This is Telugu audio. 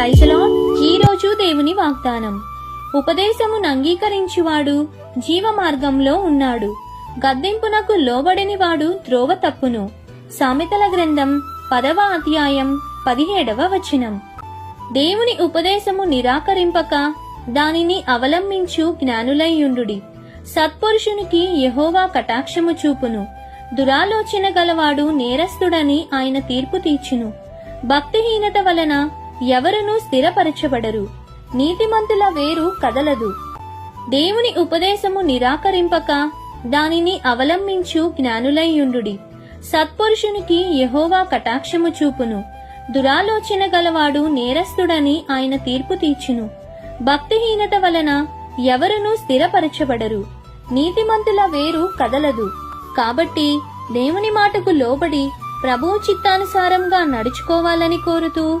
ప్రైజలాన్ ఈ రోజు దేవుని వాగ్దానం. ఉపదేశమును అంగీకరించువాడు జీవ మార్గంలో ఉన్నాడు. గద్దెంపునకు లోబడిని వాడు త్రోవ తప్పును. సామెతల గ్రంథం పదవ అధ్యాయం పదిహేడవ వచనం. దేవుని ఉపదేశము నిరాకరింపక దానిని అవలంబించు జ్ఞానులయ్యుండుడి సత్పురుషునికి యహోవా కటాక్షము చూపును. దురాలోచన గలవాడు నేరస్తుడని ఆయన తీర్పు తీర్చును. భక్తిహీనత వలన ఎవరునూ స్థిరపరచబడరు. నీతిమంతుల వేరు కదలదు. దేవుని ఉపదేశము నిరాకరింపక దానిని అవలంబించు జ్ఞానులయ్యుండుడి సత్పురుషునికి యహోవా కటాక్షము చూపును. దురాలోచన గలవాడు నేరస్తుడని ఆయన తీర్పు తీర్చును. భక్తిహీనత వలన ఎవరునూ స్థిరపరచబడరు. నీతిమంతుల వేరు కదలదు. కాబట్టి దేవుని మాటకు లోబడి ప్రభువు చిత్తానుసారంగా నడుచుకోవాలని కోరుతూ